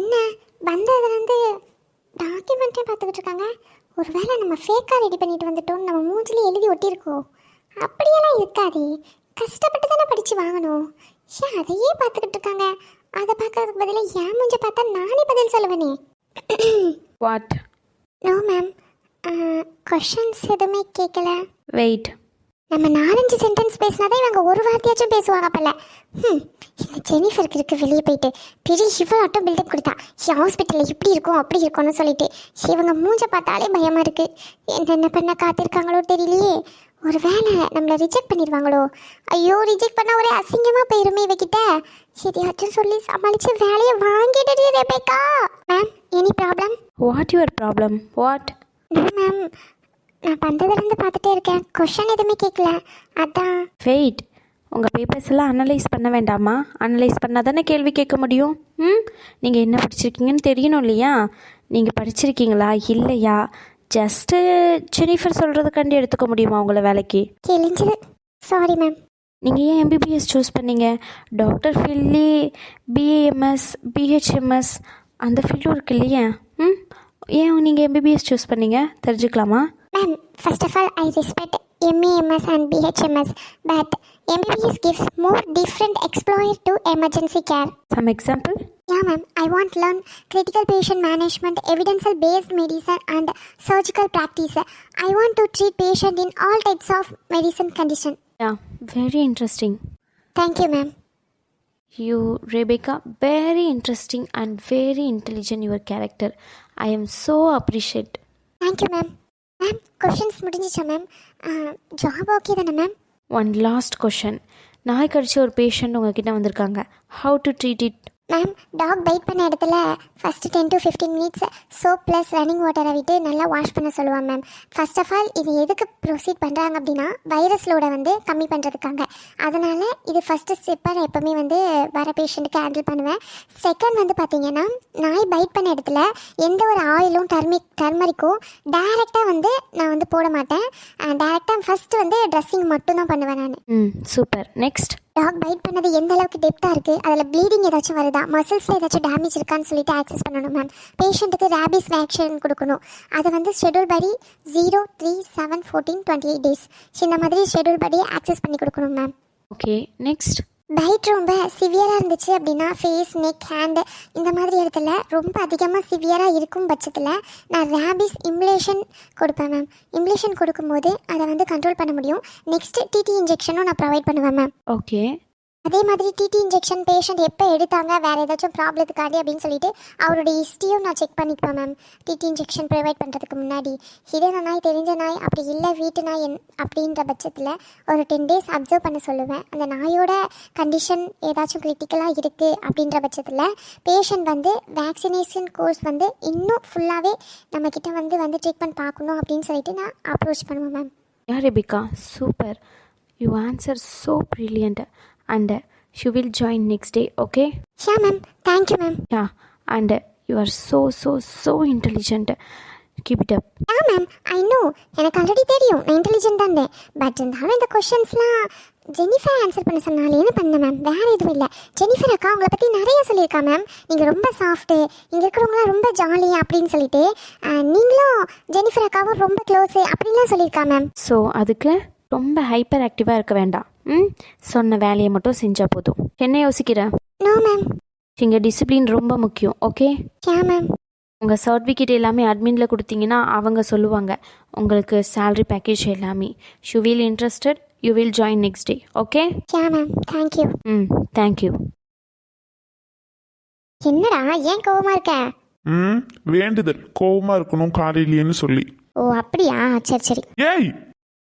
என்ன? வந்ததுலேருந்து டாக்குமெண்ட்டே பார்த்துக்கிட்டு இருக்காங்க. ஒருவேளை நம்ம ஃபேக்காக ரெடி பண்ணிட்டு வந்துட்டோம் நம்ம மூஞ்சிலே எழுதி ஒட்டியிருக்கோம். அப்படியெல்லாம் இருக்காதே. கஷ்டப்பட்டு தானே படித்து வாங்கணும். ஏன் அதையே பார்த்துக்கிட்டு இருக்காங்க? அதை பார்க்கறதுக்கு பதிலாக என் மூஞ்ச பார்த்தா நானே பதில் சொல்லுவேனே. வாட் நோ மேம் கொஷின்ஸ் எதுவுமே கேட்கல வெயிட் நம்ம நாலஞ்சு சென்டென்ஸ் பேசினாதான் இவங்க ஒரு வார்த்தையாச்சும் பேசுவாங்க போல. ம் இந்த ஜெனிஃபருக்கு இருக்கு வெளியே போயிட்டு பெரிய இவளாட்டம் பில்டப் கொடுத்தா ஹாஸ்பிட்டலில் இப்படி இருக்கும் அப்படி இருக்கும்னு சொல்லிட்டு. இவங்க மூஞ்ச பார்த்தாலே பயமாக இருக்கு. என்னென்ன பண்ண காத்திருக்காங்களோ தெரியலையே. ஒரு வேளை நம்மளை ரிஜெக்ட் பண்ணிடுவாங்களோ? ஐயோ ரிஜெக்ட் பண்ண ஒரே அசிங்கமாக போயிருமே இவகிட்ட. சரியாச்சும் சொல்லி சமாளித்து வேலையை வாங்கிட்டு Rebecca ma'am any problem what your problem what ma'am நான் வந்ததுலேருந்து பார்த்துட்டே இருக்கேன். கொஷன் எதுவுமே கேட்கல அதான். வெயிட் உங்கள் பேப்பர்ஸ் எல்லாம் அனலைஸ் பண்ண வேண்டாமா? அனலைஸ் பண்ணால் தானே கேள்வி கேட்க முடியும்? ம்? நீங்கள் என்ன படிச்சிருக்கீங்கன்னு தெரியணும் இல்லையா? நீங்கள் படிச்சிருக்கீங்களா? இல்லையா? ஜஸ்ட்டு ஜெனிஃபர் சொல்கிறதுக்காண்டி எடுத்துக்க முடியுமா உங்களை வேலைக்கு? கிழிஞ்சது சாரி மேம் நீங்கள் ஏன் எம்பிபிஎஸ் சூஸ் பண்ணீங்க? டாக்டர் ஃபீல்ட்லே பிஏஎம்எஸ் பிஹெச்எம்எஸ் அந்த ஃபீல்டும் இருக்கு இல்லையா? ம்? ஏன் நீங்கள் எம்பிபிஎஸ் சூஸ் பண்ணீங்க? தெரிஞ்சுக்கலாமா? First of all, I respect MEMS and BHMS, but MBBS gives more different exposure to emergency care. Some example? Yeah, ma'am. I want to learn critical patient management, evidence-based medicine, and surgical practice. I want to treat patient in all types of medicine condition. Yeah, very interesting. Thank you, ma'am. You, Rebecca, very interesting and very intelligent your character. I am so appreciate. Thank you, ma'am. Ma'am questions முடிஞ்சிச்சா ma'am job okay தானே ma'am one last question நாய் கடிச்ச ஒரு patient உங்ககிட்ட வந்திருக்காங்க. How to treat it ma'am dog bite பண்ண இடத்துல first ten to fifteen minutes soap plus running வாட்டரை விட்டு நல்லா வாஷ் பண்ண சொல்லுவாங்க மேம் ஃபர்ஸ்ட் ஆஃப் ஆல் இது எதுக்கு ப்ரொசீட் பண்ணுறாங்க அப்படின்னா வைரஸ் லோடை வந்து கம்மி பண்ணுறதுக்காக அதனால் இது ஃபஸ்ட்டு ஸ்டெப்பாக நான் எப்போவுமே வந்து வர பேஷண்ட்டுக்கு ஹேண்டில் பண்ணுவேன். செகண்ட் வந்து பார்த்தீங்கன்னா நாய் பைட் பண்ண இடத்துல எந்த ஒரு ஆயிலும் டர்மிக் டர்மரிக்கும் டைரெக்டாக வந்து நான் வந்து போட மாட்டேன். டைரெக்டாக ஃபஸ்ட்டு வந்து ட்ரெஸ்ஸிங் மட்டும்தான் பண்ணுவேன் நான். ம் சூப்பர் நெக்ஸ்ட் டாக் பைட் பண்ணது எந்த அளவுக்கு டெப்த்தாக இருக்குது அதில் ப்ளீடிங் ஏதாச்சும் வருதா? மசில்ஸில் ஏதாச்சும் டேமேஜ் இருக்கான்னு சொல்லிட்டு ஆக்சஸ் பண்ணணும் மேம் பேஷண்ட்டுக்கு ரேபிஸ் வேக்சின் கொடுக்கணும். அதை வந்து ஷெடியூல் படி zero three seven fourteen twenty eight days இந்த மாதிரி ஷெடியூல் படி ஆக்சஸ் பண்ணி கொடுக்கணும் மேம் ஓகே நெக்ஸ்ட் பைட் ரொம்ப சிவியராக இருந்துச்சு அப்படின்னா ஃபேஸ் நெக் ஹேண்டு இந்த மாதிரி இடத்துல ரொம்ப அதிகமாக சிவியராக இருக்கும் பட்சத்தில் நான் ரேபிஸ் இம்லேஷன் கொடுப்பேன் மேம் இம்லேஷன் கொடுக்கும்போது அதை வந்து கண்ட்ரோல் பண்ண முடியும். நெக்ஸ்ட் டிடி இன்ஜெக்ஷனும் நான் ப்ரொவைட் பண்ணுவேன் மேம் ஓகே அதே மாதிரி டிடி இன்ஜெக்ஷன் பேஷண்ட் எப்போ எடுத்தாங்க? வேறு ஏதாச்சும் ப்ராப்ளத்துக்காண்டி அப்படின்னு சொல்லிட்டு அவருடைய ஹிஸ்ட்ரியும் நான் செக் பண்ணிக்குவேன் மேம் டிடி இன்ஜெக்ஷன் ப்ரொவைட் பண்ணுறதுக்கு முன்னாடி. இதே நாய் தெரிஞ்ச நாய் அப்படி இல்லை வீட்டு நாய் என் அப்படின்ற பட்சத்தில் ஒரு டென் டேஸ் அப்சர்வ் பண்ண சொல்லுவேன். அந்த நாயோட கண்டிஷன் ஏதாச்சும் கிரிட்டிக்கலாக இருக்குது அப்படின்ற பட்சத்தில் பேஷண்ட் வந்து வேக்சினேஷன் கோர்ஸ் வந்து இன்னும் ஃபுல்லாகவே நம்மக்கிட்ட வந்து வந்து ட்ரீட்மெண்ட் பார்க்கணும் அப்படின்னு சொல்லிட்டு நான் அப்ரோச் பண்ணுவேன் ma'am ya Rebecca super you answer so and you will join next day okay sure ma'am thank you ma'am ya and you are so so so intelligent keep it up ah ma'am I know எனக்கு already தெரியும். நான் intelligent தான் but இருந்தாலும் இந்த கொஷின்ஸ்லாம் Jennifer answer பண்ண சொன்னாலேன்னு பண்ணேன் ma'am வேறு எதுவும் இல்லை. ஜெனிஃபர் அக்கா உங்களை பற்றி நிறைய சொல்லியிருக்கா மேம் நீங்கள் ரொம்ப சாஃப்ட்டு இங்கே இருக்கிறவங்களாம் ரொம்ப ஜாலி அப்படின்னு சொல்லிட்டு நீங்களும் ஜெனிஃபர் அக்காவும் ரொம்ப க்ளோஸு அப்படின்லாம் சொல்லியிருக்கா மேம் ஸோ அதுக்கு ரொம்ப ஹைப்பர் ஆக்டிவாக இருக்க வேண்டாம். ம்? சொன்ன வேலையை மட்டும் செஞ்சால் போதும். என்ன யோசிக்கிற? நோ மேம் இங்கே டிசிப்ளின் ரொம்ப முக்கியம் ஓகே யா மேம் உங்கள் சர்டிஃபிகேட் எல்லாமே அட்மினில் கொடுத்தீங்கன்னா அவங்க சொல்லுவாங்க உங்களுக்கு salary பேக்கேஜ் எல்லாமே. You will interested you will join next day okay ya ma'am thank you hmm thank you என்னடா ஏன் கோவமாக இருக்க? ம் வேண்டுதல். கோவமா இருக்கணும் காலையிலேன்னு சொல்லி. ஓ அப்படியா? சரி சரி. ஏய்!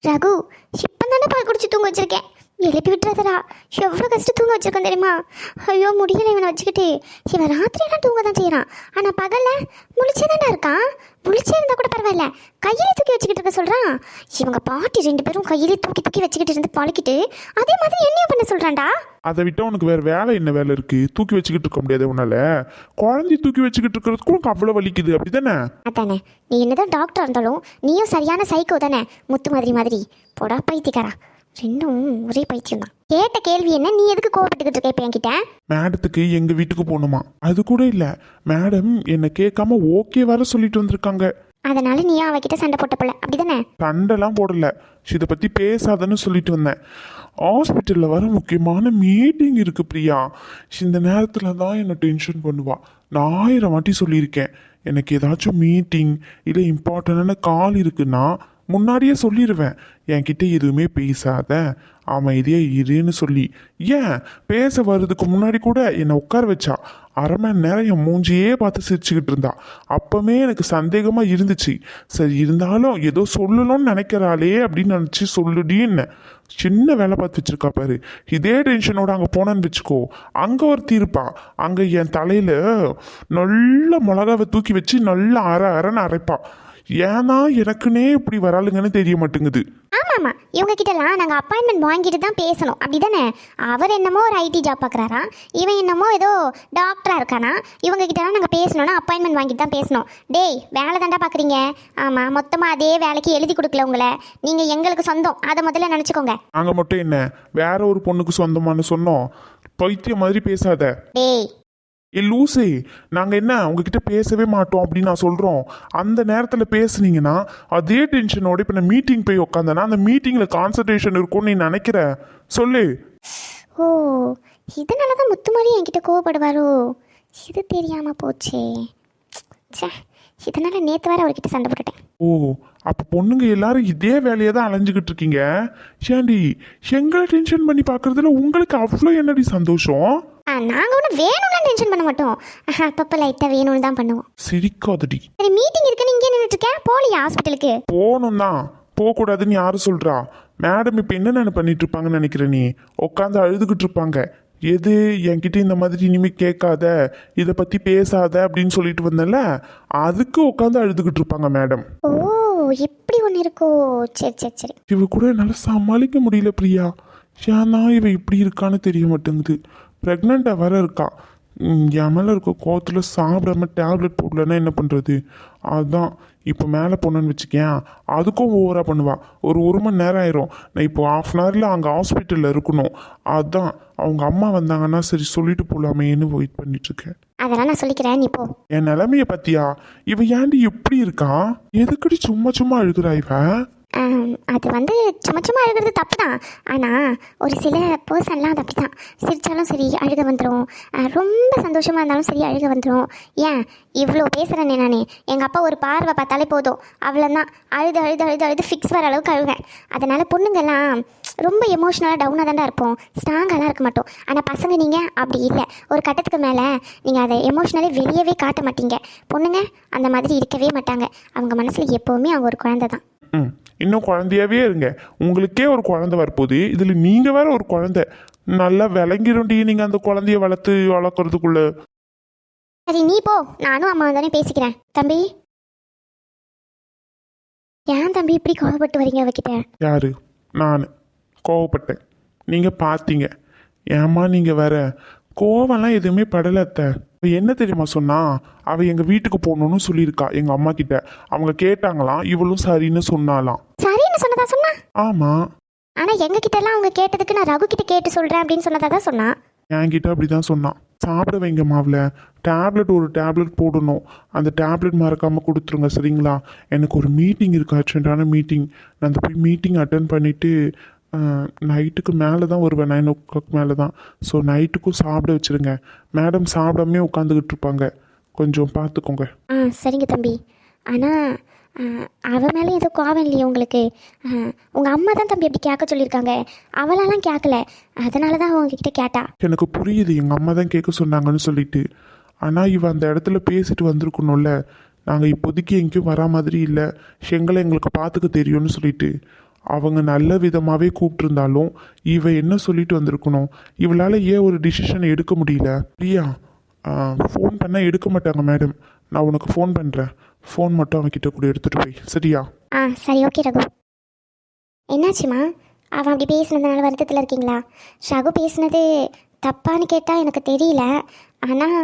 ரகு இப்போ தானே பால் குடிச்சு தூங்க வச்சிருக்கேன். எழுப்பி விட்டுறதடா. எவ்வளோ கஷ்டம் தூங்க வச்சிருக்கேன் தெரியுமா? ஐயோ முடியல இவனை வச்சுக்கிட்டு. இவன் ராத்திரியெல்லாம் தூங்க தான் செய்கிறான் ஆனால் பகலில் முழிச்சே தான்டா இருக்கான். முழிச்சே இருந்தால் கூட பரவாயில்ல. கையிலே தூக்கி வச்சுக்கிட்டு இருக்க சொல்கிறான் இவங்க பாட்டி ரெண்டு பேரும் கையிலே தூக்கி தூக்கி வச்சுக்கிட்டு இருந்து பழக்கிட்டு அதே மாதிரி என்னையும் பண்ண சொல்கிறான்டா அதை விட்டா உனக்கு வேற வேலை என்ன வேலை இருக்கு? தூக்கி வச்சுக்கிட்டு இருக்க முடியாது உன்னால. குழந்தைய தூக்கி வச்சுக்கிட்டு இருக்கிறதுக்கு உனக்கு அவ்வளோ வலிக்குது. அப்படிதானே? அதானே. நீ என்னதான் டாக்டர் இருந்தாலும் நீயும் சரியான சைக்கோ தானே? முத்து மாதிரி மாதிரி. போடா பைத்தியக்காரா. ரெண்டும் ஒரே பைத்தியம் தான் கேட்ட கேள்வி என்ன? நீ எதுக்கு கோவப்பட்டுக்கிட்டு இருக்க இப்போ என்கிட்ட? மேடத்துக்கு எங்க வீட்டுக்கு போகணுமா? அது கூட இல்ல. மேடம் என்னை கேட்காம ஓகே வர சொல்லிட்டு வந்திருக்காங்க. அதனால நீ அவகிட்ட சண்டை போட்ட போல? அப்படிதானே? சண்டைலாம் போடல. இதை பத்தி பேசாதன்னு சொல்லிட்டு வந்தேன். ஹாஸ்பிட்டலில் வர முக்கியமான மீட்டிங் இருக்கு பிரியா. இந்த நேரத்தில் தான் என்னை டென்ஷன் பண்ணுவா. நான் ஆயிரம் வாட்டி சொல்லியிருக்கேன். எனக்கு ஏதாச்சும் மீட்டிங் இல்லை இம்பார்ட்டண்டான கால் இருக்குன்னா முன்னாடியே சொல்லிடுவேன் என்கிட்ட எதுவுமே பேசாத அமைதியாக இருன்னு சொல்லி. ஏன்? பேச வர்றதுக்கு முன்னாடி கூட என்னை உட்கார வச்சா. அரை மணி நேரம் என் மூஞ்சியே பார்த்து சிரிச்சுக்கிட்டு இருந்தா. அப்போவே எனக்கு சந்தேகமாக இருந்துச்சு. சரி இருந்தாலும் ஏதோ சொல்லணும்னு நினைக்கிறாளே அப்படின்னு நினச்சி சொல்லுடின்னு சின்ன வேலை பார்த்து வச்சுருக்கா பாரு. இதே டென்ஷனோட அங்கே போனேன்னு வச்சுக்கோ. அங்கே ஒருத்தி இருப்பா. அங்கே என் தலையில் நல்ல மிளகாவை தூக்கி வச்சு நல்லா அரை அரைன்னு அரைப்பாள் ஏன்னா எனக்குன்னே இப்படி வராளுங்கன்னு தெரிய மாட்டேங்குது. ஆமாம் ஆமாம் இவங்க கிட்டலாம் நாங்கள் அப்பாயின்மெண்ட் வாங்கிட்டு தான் பேசணும். அப்படிதானே? அவர் என்னமோ ஒரு ஐடி ஜாப் பார்க்குறாரா இவன் என்னமோ ஏதோ டாக்டராக இருக்கானா? இவங்க கிட்டலாம் நாங்கள் பேசணும்னா அப்பாயின்மெண்ட் வாங்கிட்டு தான் பேசணும். டேய் வேலை தாண்டா பார்க்குறீங்க ஆமாம் மொத்தமாக அதே வேலைக்கு எழுதி கொடுக்கல உங்களை. நீங்கள் எங்களுக்கு சொந்தம். அதை முதல்ல நினச்சிக்கோங்க. நாங்கள் மட்டும் என்ன? வேற ஒரு பொண்ணுக்கு சொந்தமானு சொன்னோம். பைத்தியம் மாதிரி பேசாத. டேய் ஏ லூசே நாங்கள் என்ன உங்ககிட்ட பேசவே மாட்டோம் அப்படின்னு நான் சொல்கிறோம் அந்த நேரத்தில் பேசுனீங்கன்னா அதே டென்ஷனோட இப்போ நான் மீட்டிங் போய் உட்காந்தேன்னா அந்த மீட்டிங்கில் கான்சன்ட்ரேஷன் இருக்கும்னு நீ நினைக்கிற? சொல்லு. ஓ இதனால தான் முத்துமாரி என்கிட்ட கோவப்படுவாரோ? இது தெரியாமல் போச்சே. ச்சே இதனால நேற்று வேற அவர்கிட்ட சண்டை போட்டுட்டேன். ஓ அப்போ பொண்ணுங்க எல்லாரும் இதே வேலையை தான் அலைஞ்சுக்கிட்டு இருக்கீங்க? ஏண்டி எங்களை டென்ஷன் பண்ணி பார்க்கறதுல உங்களுக்கு அவ்வளோ என்னடி சந்தோஷம்? நாங்கள் ஒன்றும் வேணும்லாம் டென்ஷன் பண்ண மாட்டோம். அப்பப்போ லைட்டாக வேணும்னு தான் பண்ணுவோம். சிரிக்காதடி. சரி மீட்டிங் இருக்குன்னு இங்கே நின்றுட்டுருக்கேன் போலியா ஹாஸ்பிட்டலுக்கு போகணும் தான் போகக்கூடாதுன்னு யாரு சொல்கிறா மேடம் இப்போ என்ன பண்ணிட்டு இருப்பாங்கன்னு நினைக்கிற நீ. உட்காந்து அழுதுகிட்டு இருப்பாங்க. எது என்கிட்ட இந்த மாதிரி இனிமே கேட்காத இதை பற்றி பேசாத அப்படின்னு சொல்லிட்டு வந்தேன்ல அதுக்கு உட்காந்து அழுதுகிட்டு இருப்பாங்க மேடம் ஓ இப்படி ஒன்று இருக்கோ? சரி சரி சரி. இவ கூட என்னால் சமாளிக்க முடியல பிரியா. ஏன்னா இவ இப்படி இருக்கான்னு தெரிய மாட்டேங்குது. ப்ரெக்னெண்ட்டாக வேற இருக்கா? ம், என் மேலே இருக்க கோவத்தில் சாப்பிடாம டேப்லெட் போடலன்னா என்ன பண்ணுறது அதுதான் இப்போ மேலே போனேன்னு வச்சுக்கேன். அதுக்கும் ஓவராக பண்ணுவா. ஒரு ஒரு மணி நேரம் ஆயிரும். நான் இப்போ ஆஃப் அன் ஹவரில் அங்கே ஹாஸ்பிட்டலில் இருக்கணும். அதுதான் அவங்க அம்மா வந்தாங்கன்னா சரி சொல்லிட்டு போகலாமேன்னு வெயிட் பண்ணிட்டு இருக்கேன். அதெல்லாம் நான் சொல்லிக்கிறேன். நீ போ. என் நிலைமைய பத்தியா? இவ ஏன்டி எப்படி இருக்கா? எதுக்கடி சும்மா சும்மா அழுகுறா இவ? ஆம், அது வந்து சும்மா சும்மா அழுகிறது தப்பு தான் ஆனால் ஒரு சில பர்சன்லாம் அது அப்படி தான் சிரித்தாலும் சரி அழுக வந்துடும் ரொம்ப சந்தோஷமாக இருந்தாலும் சரி அழுக வந்துடும் ஏன்? இவ்வளோ பேசுகிறேனே நான். எங்கள் அப்பா ஒரு பார்வை பார்த்தாலே போதும். அவ்வளோதான் அழுது அழுது அழுது அழுது ஃபிக்ஸ் வர அளவுக்கு அழுவேன். அதனால் பொண்ணுங்கள்லாம் ரொம்ப எமோஷ்னலாக டவுனாக தாண்டா இருப்போம். ஸ்ட்ராங்காலாம் இருக்க மாட்டோம். ஆனால் பசங்க நீங்கள் அப்படி இல்லை. ஒரு கட்டத்துக்கு மேலே நீங்கள் அதை எமோஷ்னலே வெளியவே காட்ட மாட்டீங்க. பொண்ணுங்க அந்த மாதிரி இருக்கவே மாட்டாங்க. அவங்க மனசில் எப்போவுமே அவங்க ஒரு குழந்தை தான் ம். இன்னும் குழந்தையாவே இருங்க. உங்களுக்கே ஒரு குழந்தை வரப்போகுது. இதில் நீங்கள் வேற ஒரு குழந்தை. நல்லா விளங்கிரும்டி நீங்கள் அந்த குழந்தைய வளர்த்து வளர்க்குறதுக்குள்ள. சரி நீ போ. நானும் அம்மா தானே பேசிக்கிறேன். தம்பி. ஏன் தம்பி இப்படி கோவப்பட்டு வரீங்க அவகிட்ட? யாரு? நான். கோவப்பட்டேன். நீங்கள் பார்த்தீங்க ஏம்மா நீங்கள் வேற? கோவம்லாம் எதுவுமே படல அத்தை. என்ன தெரியுமா சொன்னா அவ எங்கள் வீட்டுக்கு போகணும்னு சொல்லியிருக்கா எங்கள் அம்மா கிட்ட. அவங்க கேட்டாங்களாம் இவளும் சரின்னு சொன்னாலாம் சரின்னு சொன்னதா சொன்னா? ஆமாம் ஆனா எங்க கிட்ட எல்லாம் அவங்க கேட்டதுக்கு நான் ரகு கிட்ட கேட்டு சொல்றேன் அப்படின்னு சொன்னதா தான் சொன்னா? என்கிட்ட அப்படி தான் சொன்னான் சாப்பிட வைங்க மாவில். டேப்லெட் ஒரு டேப்லெட் போடணும். அந்த டேப்லெட் மறக்காமல் கொடுத்துருங்க சரிங்களா? எனக்கு ஒரு மீட்டிங் இருக்கு அர்ஜென்ட்டான மீட்டிங். நான் அந்த போய் மீட்டிங் அட்டன் பண்ணிவிட்டு நைட்டுக்கு மேலே தான் வருவேன் நைன் ஓ கிளாக் மேலே தான் ஸோ நைட்டுக்கும் சாப்பிட வச்சுருங்க. மேடம் சாப்பிடாமே உட்காந்துக்கிட்டு இருப்பாங்க. கொஞ்சம் பார்த்துக்கோங்க ஆ சரிங்க தம்பி. ஆனா ஆ, அவ மேலே ஏதோ கோவம் இல்லையே உங்களுக்கு? ஆ, உங்க அம்மா தான் தம்பி அப்படி கேட்க சொல்லியிருக்காங்க. அவளாலாம் கேட்கல. அதனால தான் அவங்க கிட்ட. எனக்கு புரியுது. எங்கள் அம்மா தான் கேட்க சொன்னாங்கன்னு சொல்லிட்டு. ஆனால் இவ அந்த இடத்துல பேசிட்டு வந்திருக்கணும்ல. நாங்கள் இப்போதைக்கு எங்கேயும் வரா மாதிரி இல்லை. எங்களை எங்களுக்கு பார்த்துக்க தெரியும்னு சொல்லிட்டு. அவங்க நல்ல விதமாகவே கூப்பிட்டுருந்தாலும் இவ என்ன சொல்லிட்டு வந்திருக்கணும்? இவளால் ஏன் ஒரு டிசிஷன் எடுக்க முடியல? பிரியா ஃபோன் பண்ணால் எடுக்க மாட்டாங்க மேடம் நான் உனக்கு ஃபோன் பண்ணுறேன் ஃபோன் மட்டும் அவன்கிட்ட கூட எடுத்துகிட்டு போய். சரியா? ஆ சரி ஓகே ரகு. என்னாச்சுமா? அவன் அப்படி பேசினதுனால வருத்தத்தில் இருக்கீங்களா? ரகு பேசினது தப்பான்னு கேட்டால் எனக்கு தெரியல. ஆனால்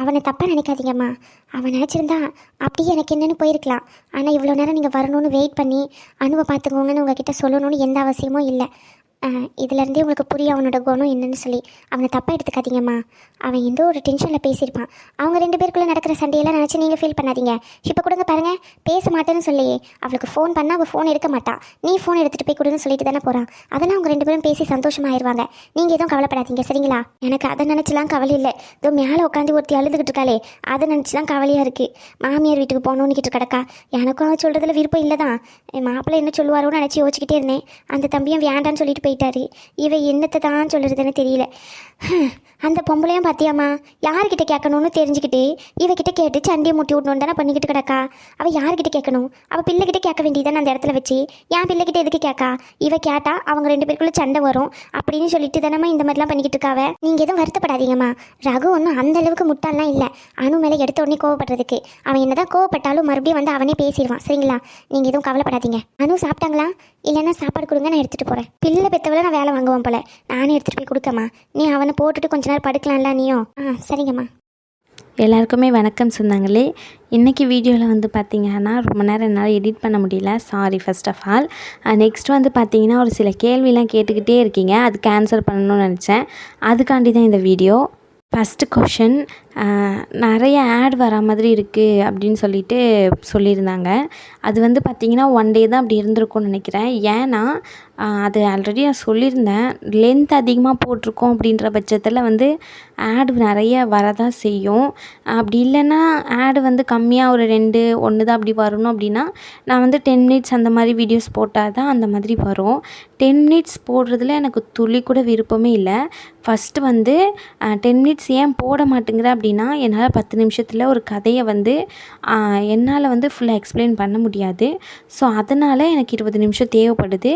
அவனை தப்பாக நினைக்காதீங்கம்மா. அவன் நினச்சிருந்தா அப்படியே எனக்கு என்னென்னு போயிருக்கலாம். ஆனால் இவ்வளோ நேரம் நீங்கள் வரணும்னு வெயிட் பண்ணி அணுவை பார்த்துக்கோங்கன்னு உங்ககிட்ட சொல்லணும்னு எந்த அவசியமும் இல்லை. இதுலேருந்தே உங்களுக்கு புரியும் அவனோட குணம் என்னன்னு சொல்லி. அவனை தப்பாக எடுத்துக்காதீங்கம்மா. அவன் எந்த ஒரு டென்ஷனில் பேசியிருப்பான். அவங்க ரெண்டு பேருக்குள்ளே நடக்கிற சண்டையெல்லாம் நினச்சி நீங்கள் ஃபீல் பண்ணாதீங்க. இப்போ கொடுங்க பாருங்கள் பேச மாட்டேன்னு சொல்லி அவளுக்கு ஃபோன் பண்ணால் அவள் ஃபோன் எடுக்க மாட்டா. நீ ஃபோன் எடுத்துகிட்டு போய் கொடுன்னு சொல்லிட்டு தானே போகிறான் அதெல்லாம் அவங்க ரெண்டு பேரும் பேசி சந்தோஷமாயிருவாங்க. நீங்கள் எதுவும் கவலைப்படாதீங்க சரிங்களா? எனக்கு அதை நினச்சிலாம் கவலை இல்லை. இதோ மேலே உட்காந்து ஒருத்தி அழுதுகிட்டு இருக்காளே அதை நினச்சி தான் கவலையாக இருக்குது மாமியார் வீட்டுக்கு போகணுன்னு கிட்ட கிடக்கா. எனக்கும் அவன் சொல்கிறதுல விருப்பம் இல்லை தான் என் மாப்பிள்ளை என்ன சொல்லுவாரோன்னு நினச்சி யோசிச்சுக்கிட்டே இருந்தேன். அந்த தம்பியும் வேண்டான்னு சொல்லிட்டு போயிட்டாரு. இவ என்னத்தை தான் சொல்லுறதுன்னு தெரியல. அந்த பொம்பளையும் பார்த்தியாம்மா யார்கிட்ட கேட்கணும்னு தெரிஞ்சுக்கிட்டு இவகிட்ட கேட்டு சண்டையை முட்டி விடணும் தானே பண்ணிக்கிட்டு கிடக்கா? அவள் யார்கிட்ட கேட்கணும்? அவள் பிள்ளைகிட்ட கேட்க வேண்டியதானே அந்த இடத்துல வச்சு? என் பிள்ளைகிட்ட எதுக்கு கேட்கா? இவ கேட்டா அவங்க ரெண்டு பேருக்குள்ள சண்டை வரும். அப்படின்னு சொல்லிட்டு தானம்மா இந்த மாதிரிலாம் பண்ணிக்கிட்டு இருக்காவ? நீங்கள் எதுவும் வருத்தப்படாதீங்கம்மா. ரகு ஒன்றும் அந்த அளவுக்கு இல்லை. அணு மேலே எடுத்த உடனே கோவப்படுறதுக்கு. அவன் என்னதான் கோவப்பட்டாலும் மறுபடியும் வந்து அவனே பேசிடுவான். சரிங்களா? நீங்கள் எதுவும் கவலைப்படாதீங்க. அனு சாப்பிட்டாங்களா? இல்லைன்னா சாப்பாடு கொடுங்க நான் எடுத்துகிட்டு போகிறேன் பிள்ளை பெற்றவளை நான் வேலை வாங்குவேன் போல. நானே எடுத்துகிட்டு போய் கொடுக்கம்மா. நீ அவனை போட்டுட்டு கொஞ்ச நேரம் படுக்கலாம்ல நீயும்? ஆ சரிங்கம்மா. எல்லாருக்குமே வணக்கம் சொன்னாங்களே. இன்றைக்கி வீடியோவில் வந்து பார்த்தீங்கன்னா ரொம்ப நேரம் என்னால் எடிட் பண்ண முடியல. Sorry first of all next வந்து பார்த்தீங்கன்னா ஒரு சில கேள்விலாம் கேட்டுக்கிட்டே இருக்கீங்க. அதுக்கு ஆன்சர் பண்ணணும்னு நினச்சேன். அதுக்காண்டி தான் இந்த வீடியோ. ஃபஸ்ட்டு கொஷின் நிறைய ஆட் வரா மாதிரி இருக்குது அப்படின்னு சொல்லிட்டு சொல்லியிருந்தாங்க. அது வந்து பார்த்திங்கன்னா ஒன் டே தான் அப்படி இருந்திருக்கும்னு நினைக்கிறேன். ஏன்னா அது ஆல்ரெடி நான் சொல்லியிருந்தேன். லென்த் அதிகமாக போட்டிருக்கோம் அப்படின்ற பட்சத்தில் வந்து ஆடு நிறைய வரதான் செய்யும். அப்படி இல்லைன்னா ஆடு வந்து கம்மியாக ஒரு ரெண்டு ஒன்று தான் அப்படி வரணும் அப்படின்னா நான் வந்து டென் மினிட்ஸ் அந்த மாதிரி வீடியோஸ் போட்டால் தான் அந்த மாதிரி வரும். டென் மினிட்ஸ் போடுறதுல எனக்கு துளி கூட விருப்பமே இல்லை. ஃபஸ்ட்டு வந்து டென் மினிட்ஸ் ஏன் போட மாட்டேங்கிற அப்படின்னா என்னால் பத்து நிமிஷத்தில் ஒரு கதையை வந்து என்னால் வந்து ஃபுல்லாக எக்ஸ்பிளைன் பண்ண முடியாது. ஸோ அதனால் எனக்கு இருபது நிமிஷம் தேவைப்படுது.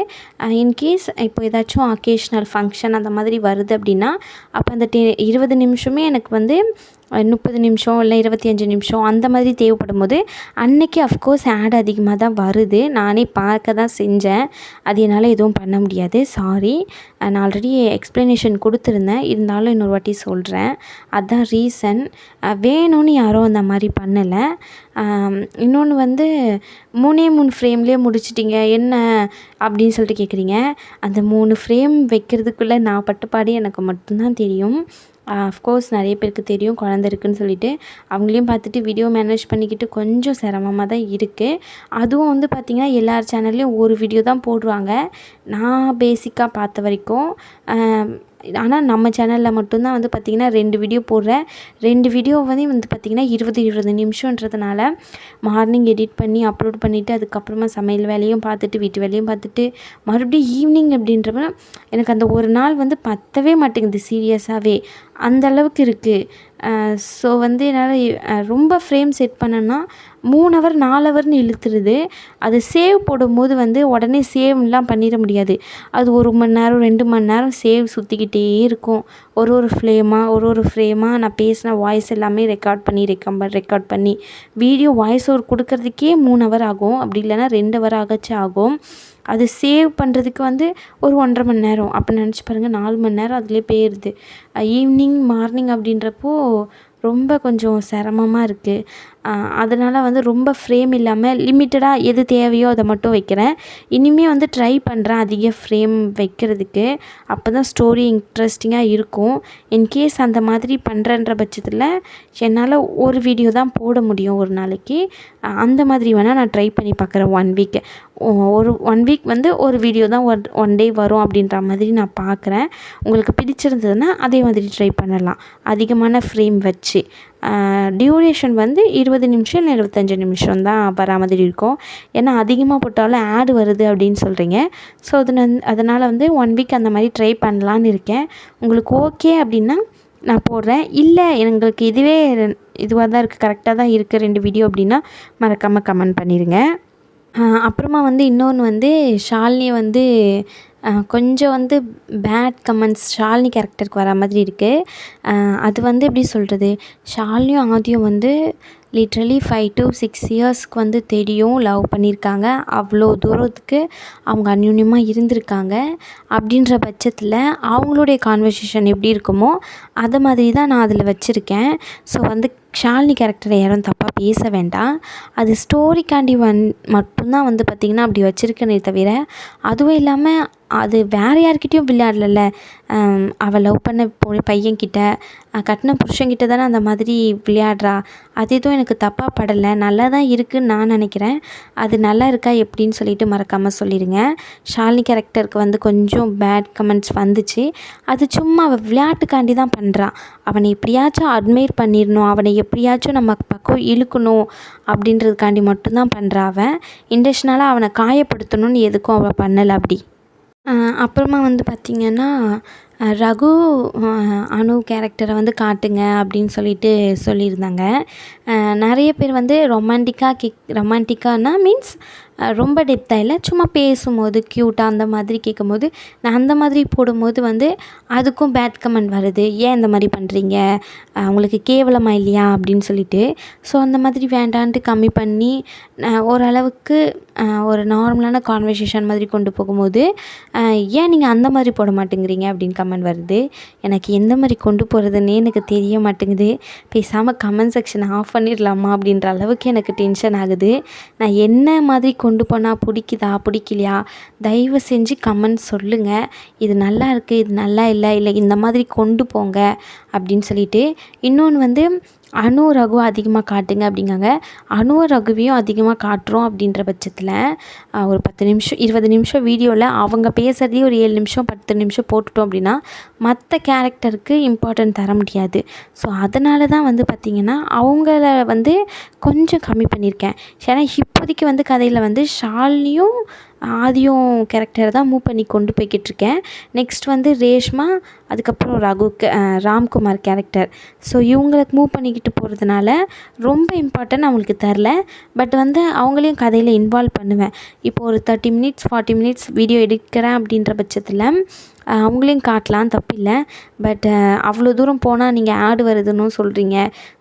இன்கேஸ் இப்போ ஏதாச்சும் அக்கேஷ்னல் ஃபங்க்ஷன் அந்த மாதிரி வருது அப்படின்னா அப்போ அந்த டெ இருபது நிமிஷமே எனக்கு வந்து முப்பது நிமிஷம் இல்லை இருபத்தி அஞ்சு நிமிஷம் அந்த மாதிரி தேவைப்படும் போது அன்னைக்கு அஃப்கோர்ஸ் ஆட் அதிகமாக தான் வருது. நானே பார்க்க தான் செஞ்சேன். அது என்னால் எதுவும் பண்ண முடியாது. சாரி நான் ஆல்ரெடி எக்ஸ்ப்ளனேஷன் கொடுத்துருந்தேன். இருந்தாலும் இன்னொரு வாட்டி சொல்கிறேன் அதுதான் ரீசன் வேணும்னு யாரும் அந்த மாதிரி பண்ணலை. இன்னொன்று வந்து மூணே மூணு ஃப்ரேம்லேயே முடிச்சிட்டிங்க. என்ன அப்படின்னு சொல்லிட்டு கேட்குறீங்க அந்த மூணு ஃப்ரேம் வைக்கிறதுக்குள்ளே நான் பட்டுப்பாடு எனக்கு மட்டும்தான் தெரியும். அஃப்கோர்ஸ் நிறைய பேருக்கு தெரியும் குழந்த இருக்குன்னு சொல்லிட்டு. அவங்களையும் பார்த்துட்டு வீடியோ மேனேஜ் பண்ணிக்கிட்டு கொஞ்சம் சிரமமாக தான் இருக்குது அதுவும் வந்து பார்த்திங்கன்னா எல்லார் சேனல்லையும் ஒரு வீடியோ தான் போடுவாங்க. நான் பேசிக்காக பார்த்த வரைக்கும் ஆனால் நம்ம சேனலில் மட்டும்தான் வந்து பார்த்திங்கன்னா ரெண்டு வீடியோ போடுறேன். ரெண்டு வீடியோ வந்து வந்து பார்த்திங்கன்னா இருபது இருபது நிமிஷன்றதுனால மார்னிங் எடிட் பண்ணி அப்லோட் பண்ணிவிட்டு அதுக்கப்புறமா சமையல் வேலையும் பார்த்துட்டு வீட்டு வேலையும் பார்த்துட்டு மறுபடியும் ஈவினிங் அப்படின்றப்ப எனக்கு அந்த ஒரு நாள் வந்து பத்தவே மாட்டேங்குது சீரியஸாகவே அந்த அளவுக்கு இருக்குது ஸோ வந்து என்னால் ரொம்ப ஃப்ரேம் செட் பண்ணேன்னா மூணு ஹவர் நாலு ஹவர்னு இழுத்துருது. அது சேவ் போடும்போது வந்து உடனே சேவ்லாம் பண்ணிட முடியாது. அது ஒரு மணி நேரம் ரெண்டு மணி நேரம் சேவ் சுற்றிக்கிட்டே இருக்கும். ஒரு ஒரு ஃப்ளேமாக ஒரு ஒரு ஃப்ரேமாக நான் பேசின வாய்ஸ் எல்லாமே ரெக்கார்ட் பண்ணி ரெக்கம் ரெக்கார்ட் பண்ணி வீடியோ வாய்ஸ் ஓவர் கொடுக்கறதுக்கே மூணு ஹவர் ஆகும். அப்படி இல்லைன்னா ரெண்டு ஹவர் ஆகச்சு ஆகும். அது சேவ் பண்ணுறதுக்கு வந்து ஒரு ஒன்றரை மணி நேரம். அப்போ நினச்சி பாருங்கள் நாலு மணி நேரம் அதிலே போயிடுது ஈவினிங் மார்னிங் அப்படின்றப்போ ரொம்ப கொஞ்சம் சிரமமாக இருக்குது அதனால் வந்து ரொம்ப ஃப்ரேம் இல்லாமல் லிமிட்டடாக எது தேவையோ அதை மட்டும் வைக்கிறேன். இனிமேல் வந்து ட்ரை பண்ணுறேன் அதிக ஃப்ரேம் வைக்கிறதுக்கு. அப்போ தான் ஸ்டோரி இன்ட்ரெஸ்டிங்காக இருக்கும். இன்கேஸ் அந்த மாதிரி பண்ணுறன்ற பட்சத்தில் என்னால் ஒரு வீடியோ தான் போட முடியும் ஒரு நாளைக்கு. அந்த மாதிரி வேணால் நான் ட்ரை பண்ணி பார்க்குறேன் ஒன் வீக் ஒரு ஒன் வீக் வந்து ஒரு வீடியோ தான் ஒன் ஒன் டே வரும் அப்படின்ற மாதிரி நான் பார்க்குறேன் உங்களுக்கு பிடிச்சிருந்ததுன்னா அதே மாதிரி ட்ரை பண்ணலாம். அதிகமான ஃப்ரேம் வச்சு. டியூரேஷன் வந்து இருபது நிமிஷம் இல்லை இருபத்தஞ்சி நிமிஷம் தான் வரா மாதிரி இருக்கும் ஏன்னா அதிகமாக போட்டாலும் ஆடு வருது அப்படின்னு சொல்கிறீங்க ஸோ அது அதனால் வந்து ஒன் வீக் அந்த மாதிரி ட்ரை பண்ணலான்னு இருக்கேன். உங்களுக்கு ஓகே அப்படின்னா நான் போடுறேன். இல்லை எங்களுக்கு இதுவே இதுவாக தான் இருக்குது கரெக்டாக தான் இருக்குது ரெண்டு வீடியோ அப்படின்னா மறக்காமல் கமெண்ட் பண்ணிடுங்க அப்புறமா வந்து இன்னொன்று வந்து ஷாலினியை வந்து கொஞ்சம் வந்து பேட் கமெண்ட்ஸ் ஷாலினி கேரக்டருக்கு வர மாதிரி இருக்குது அது வந்து எப்படி சொல்கிறது ஷாலினியும் ஆதியும் வந்து லிட்ரலி ஃபைவ் டு சிக்ஸ் இயர்ஸ்க்கு வந்து தெரியும் லவ் பண்ணியிருக்காங்க அவ்வளோ தூரத்துக்கு அவங்க அந்யூன்யமாக இருந்திருக்காங்க. அப்படின்ற பட்சத்தில் அவங்களுடைய கான்வர்சேஷன் எப்படி இருக்குமோ அதை மாதிரி தான் நான் அதில் வச்சுருக்கேன். ஸோ வந்து ஷாலினி கேரக்டரை யாரும் தப்பாக பேச வேண்டாம். அது ஸ்டோரிக்காண்டி வந் மட்டும்தான் வந்து பார்த்திங்கன்னா அப்படி வச்சுருக்கேனே தவிர அதுவும் இல்லாமல் அது வேறு யார்கிட்டயும் விளையாடலல்ல. அவள் லவ் பண்ண பொ பையன்கிட்ட கட்டின புருஷன்கிட்ட தானே அந்த மாதிரி விளையாடுறா. அது எதுவும் எனக்கு தப்பாக படலை. நல்லா தான் இருக்குன்னு நான் நினைக்கிறேன். அது நல்லா இருக்கா எப்படின்னு சொல்லிட்டு மறக்காமல் சொல்லிடுங்க ஷாலினி கேரக்டருக்கு வந்து கொஞ்சம் பேட் கமெண்ட்ஸ் வந்துச்சு. அது சும்மா அவள் விளையாட்டுக்காண்டி தான் பண்ணுறான் அவனை எப்படியாச்சும் அட்மைர் பண்ணிடணும். அவனை எப்படியாச்சும் நம்ம பக்கம் இழுக்கணும் அப்படின்றதுக்காண்டி மட்டும்தான் பண்ணுறா அவன் இன்டென்ஷனலாக அவனை காயப்படுத்தணும்னு எதுக்கும் அவள் பண்ணலை அப்படி. அப்புறமா வந்து பார்த்திங்கன்னா ரகு அணு அனு கேரக்டரை வந்து காட்டுங்க அப்படின்னு சொல்லிட்டு சொல்லியிருந்தாங்க. நிறைய பேர் வந்து ரொமான்டிக்காக கேக் ரொமான்டிக்கானா மீன்ஸ் ரொம்ப டெப்த்தாக இல்லை. சும்மா பேசும்போது க்யூட்டாக அந்த மாதிரி கேட்கும்போது நான் அந்த மாதிரி போடும்போது வந்து அதுக்கும் பேட் கமெண்ட் வருது. ஏன் இந்த மாதிரி பண்ணுறீங்க உங்களுக்கு கேவலமாக இல்லையா? அப்படின்னு சொல்லிட்டு. ஸோ அந்த மாதிரி வேண்டான்ட்டு கம்மி பண்ணி ஓரளவுக்கு ஒரு நார்மலான கான்வர்சேஷன் மாதிரி கொண்டு போகும்போது ஏன் நீங்கள் அந்த மாதிரி போட மாட்டேங்கிறீங்க? அப்படின்னு கமெண்ட் வருது. எனக்கு எந்த மாதிரி கொண்டு போகிறதுன்னே எனக்கு தெரிய மாட்டேங்குது. பேசாமல் கமெண்ட் செக்ஷன் ஆஃப் பண்ணிடலாமா? அப்படின்ற அளவுக்கு எனக்கு டென்ஷன் ஆகுது. நான் என்ன மாதிரி கொண்டு போனால் பிடிக்குதா பிடிக்கலையா? தயவு செஞ்சு கமெண்ட் சொல்லுங்கள் இது நல்லா இருக்குது இது நல்லா இல்லை இல்லை இந்த மாதிரி கொண்டு போங்க அப்படின்னு சொல்லிட்டு இன்னொன்று வந்து அணு ரகு அதிகமாக காட்டுங்க அப்படிங்காங்க. அணு ரகுவையும் அதிகமாக காட்டுறோம் அப்படின்ற பட்சத்தில் ஒரு பத்து நிமிஷம் இருபது நிமிஷம் வீடியோவில் அவங்க பேசுகிறதே ஒரு ஏழு நிமிஷம் பத்து நிமிஷம் போட்டுட்டோம் அப்படின்னா மற்ற கேரக்டருக்கு இம்பார்ட்டன்ட் தர முடியாது. ஸோ அதனால தான் வந்து பார்த்திங்கன்னா அவங்கள வந்து கொஞ்சம் கம்மி பண்ணியிருக்கேன். ஏன்னா இப்போதைக்கு வந்து கதையில் வந்து ஷால்னியும் ஆதியும் கேரக்டரை தான் மூவ் பண்ணி கொண்டு போய்கிட்டு இருக்கேன் நெக்ஸ்ட் வந்து ரேஷ்மா அதுக்கப்புறம் ரகு ராம்குமார் கேரக்டர் ஸோ இவங்களுக்கு மூவ் பண்ணிக்கிட்டு போகிறதுனால ரொம்ப இம்பார்ட்டன்ட் அவங்களுக்கு தரல பட் வந்து அவங்களையும் கதையில் இன்வால்வ் பண்ணுவேன். இப்போ ஒரு thirty minutes forty minutes video எடுக்கிறேன் அப்படின்ற பட்சத்தில் அவங்களையும் காட்டலாம் தப்பில்லை. பட் அவ்வளோ தூரம் போனால் நீங்கள் ஆடு வருதுன்னு சொல்கிறீங்க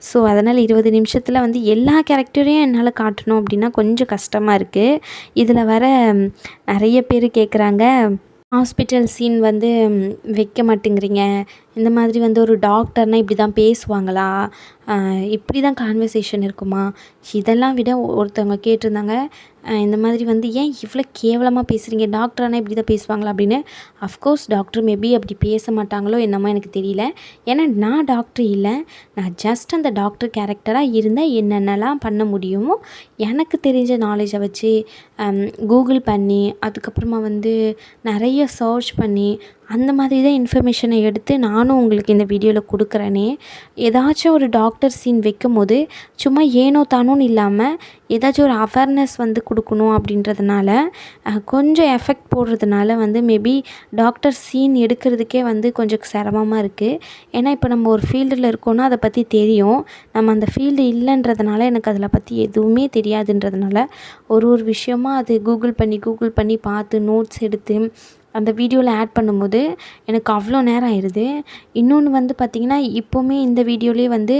ஸோ அதனால் இருபது நிமிஷத்தில் வந்து எல்லா கேரக்டரையும் என்னால் காட்டணும் அப்படின்னா கொஞ்சம் கஷ்டமாக இருக்குது இதில் வர நிறைய பேர் கேட்குறாங்க ஹாஸ்பிட்டல் சீன் வந்து வைக்க மாட்டேங்கிறீங்க. இந்த மாதிரி வந்து ஒரு டாக்டர்னால் இப்படி தான் பேசுவாங்களா? இப்படி தான் கான்வர்சேஷன் இருக்குமா? இதெல்லாம் விட ஒருத்தவங்க கேட்டிருந்தாங்க இந்த மாதிரி வந்து ஏன் இவ்வளோ கேவலமாக பேசுகிறீங்க டாக்டர்னால் இப்படி தான் பேசுவாங்களா அப்படின்னு. அஃப்கோர்ஸ் டாக்டர் மேபி அப்படி பேச மாட்டாங்களோ என்னமோ எனக்கு தெரியல. ஏன்னா நான் டாக்டர் இல்லை. நான் ஜஸ்ட் அந்த டாக்டர் கேரக்டராக இருந்தால் என்னென்னலாம் பண்ண முடியுமோ எனக்கு தெரிஞ்ச நாலேஜை வச்சு கூகுள் பண்ணி அதுக்கப்புறமா வந்து நிறைய சர்ச் பண்ணி அந்த மாதிரி தான் இன்ஃபர்மேஷனை எடுத்து நானும் உங்களுக்கு இந்த வீடியோவில் கொடுக்குறேனே. ஏதாச்சும் ஒரு டாக்டர் சீன் வைக்கும் போது சும்மா ஏனோ தானோன்னு இல்லாமல் ஏதாச்சும் ஒரு அவேர்னஸ் வந்து கொடுக்கணும் அப்படின்றதுனால கொஞ்சம் எஃபெக்ட் போடுறதுனால வந்து மேபி டாக்டர் சீன் எடுக்கிறதுக்கே வந்து கொஞ்சம் சிரமமாக இருக்குது ஏன்னா இப்போ நம்ம ஒரு ஃபீல்டில் இருக்கோன்னா அதை பற்றி தெரியும். நம்ம அந்த ஃபீல்டு இல்லைன்றதுனால எனக்கு அதில் பற்றி எதுவுமே தெரியாதுன்றதுனால ஒரு ஒரு விஷயமா அது கூகுள் பண்ணி கூகுள் பண்ணி பார்த்து நோட்ஸ் எடுத்து அந்த வீடியோவில் ஆட் பண்ணும்போது எனக்கு அவ்வளோ நேரம் ஆயிடுது இன்னொன்று வந்து பார்த்திங்கன்னா இப்போவுமே இந்த வீடியோலேயே வந்து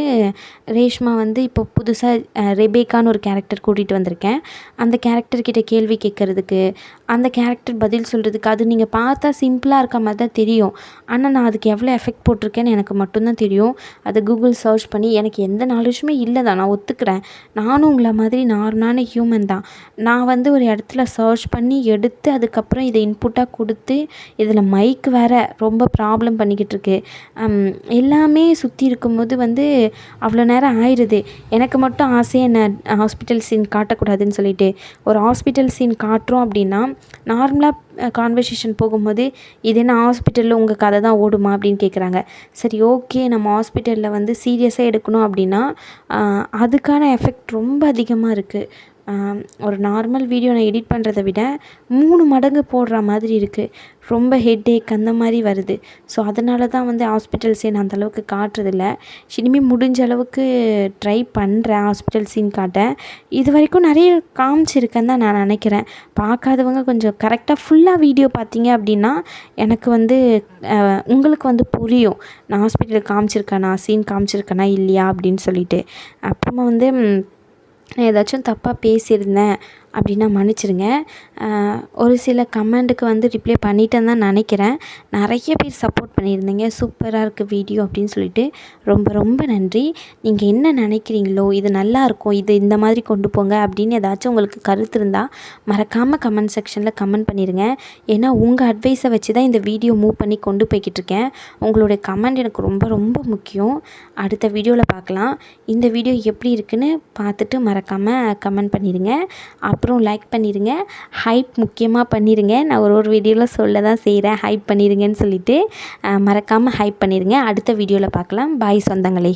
ரேஷ்மா வந்து இப்போ புதுசாக ரெபேக்கான்னு ஒரு கேரக்டர் கூட்டிகிட்டு வந்திருக்கேன். அந்த கேரக்டர்கிட்ட கேள்வி கேட்குறதுக்கு அந்த கேரக்டர் பதில் சொல்கிறதுக்கு அது நீங்கள் பார்த்தா சிம்பிளாக இருக்க மாதிரி தான் தெரியும். ஆனால் நான் அதுக்கு எவ்வளோ எஃபெக்ட் போட்டிருக்கேன்னு எனக்கு மட்டும்தான் தெரியும். அதை கூகுள் சர்ச் பண்ணி எனக்கு எந்த நாலேஜுமே இல்லை தான். நான் ஒத்துக்கிறேன். நானும் உங்களை மாதிரி நார்மலான ஹியூமன் தான். நான் வந்து ஒரு இடத்துல சர்ச் பண்ணி எடுத்து அதுக்கப்புறம் இதை இன்புட்டாக கொடுத்து கொடுத்து இதில் மைக் வேறு ரொம்ப ப்ராப்ளம் பண்ணிக்கிட்டு எல்லாமே சுற்றி இருக்கும்போது வந்து அவ்வளோ நேரம் ஆயிடுது எனக்கு மட்டும் ஆசையாக என்ன ஹாஸ்பிட்டல் சீன் காட்டக்கூடாதுன்னு சொல்லிட்டு ஒரு ஹாஸ்பிட்டல் சீன் காட்டுறோம் அப்படின்னா நார்மலாக கான்வர்சேஷன் போகும்போது இது என்ன ஹாஸ்பிட்டலில் உங்கள் கதை தான் ஓடுமா அப்படின்னு கேட்குறாங்க சரி ஓகே நம்ம ஹாஸ்பிட்டலில் வந்து சீரியஸாக எடுக்கணும் அப்படின்னா அதுக்கான எஃபெக்ட் ரொம்ப அதிகமாக இருக்குது ஒரு நார்மல் வீடியோ நான் எடிட் பண்ணுறத விட மூணு மடங்கு போடுற மாதிரி இருக்குது ரொம்ப ஹெட்டேக் அந்த மாதிரி வருது. ஸோ அதனால தான் வந்து ஹாஸ்பிட்டல் சீன் அந்தளவுக்கு காட்டுறதில்ல. இனிமேல் முடிஞ்ச அளவுக்கு ட்ரை பண்ணுறேன் ஹாஸ்பிட்டல் சீன் காட்ட. இது வரைக்கும் நிறைய காமிச்சிருக்கேன்னு தான் நான் நினைக்கிறேன். பார்க்காதவங்க கொஞ்சம் கரெக்டாக ஃபுல்லாக வீடியோ பார்த்தீங்க அப்படின்னா எனக்கு வந்து உங்களுக்கு வந்து புரியும். நான் ஹாஸ்பிட்டலில் காமிச்சிருக்கேனா சீன் காமிச்சிருக்கேனா இல்லையா அப்படின்னு சொல்லிட்டு. அப்புறமா வந்து நான் ஏதாச்சும் தப்பாக பேசியிருந்தேன். அப்படின்னா மன்னிச்சிடுங்க ஒரு சில கமெண்ட்டுக்கு வந்து ரிப்ளை பண்ணிட்டேன்னு தான் நினைக்கிறேன். நிறைய பேர் சப்போர்ட் பண்ணியிருந்தீங்க. சூப்பராக இருக்குது வீடியோ அப்படின்னு சொல்லிட்டு. ரொம்ப ரொம்ப நன்றி. நீங்கள் என்ன நினைக்கிறீங்களோ இது நல்லா இருக்கும் இது இந்த மாதிரி கொண்டு போங்க அப்படின்னு ஏதாச்சும் உங்களுக்கு கருத்து இருந்தால் மறக்காமல் கமெண்ட் செக்ஷனில் கமெண்ட் பண்ணிடுங்க ஏன்னா உங்கள் அட்வைஸை வச்சு தான் இந்த வீடியோ மூவ் பண்ணி கொண்டு போய்கிட்டு இருக்கேன் உங்களுடைய கமெண்ட் எனக்கு ரொம்ப ரொம்ப முக்கியம். அடுத்த வீடியோவில் பார்க்கலாம். இந்த வீடியோ எப்படி இருக்குன்னு பார்த்துட்டு மறக்காமல் கமெண்ட் பண்ணிடுங்க அப் அப்புறம் லைக் பண்ணிடுங்க ஹைப் முக்கியமாக பண்ணிடுங்க நான் ஒரு ஒரு வீடியோவில் சொல்ல தான் செய்கிறேன் ஹைப் பண்ணிடுங்கன்னு சொல்லிவிட்டு மறக்காமல் ஹைப் பண்ணிடுங்க அடுத்த வீடியோவில் பார்க்கலாம். பாய் சொந்தங்களே.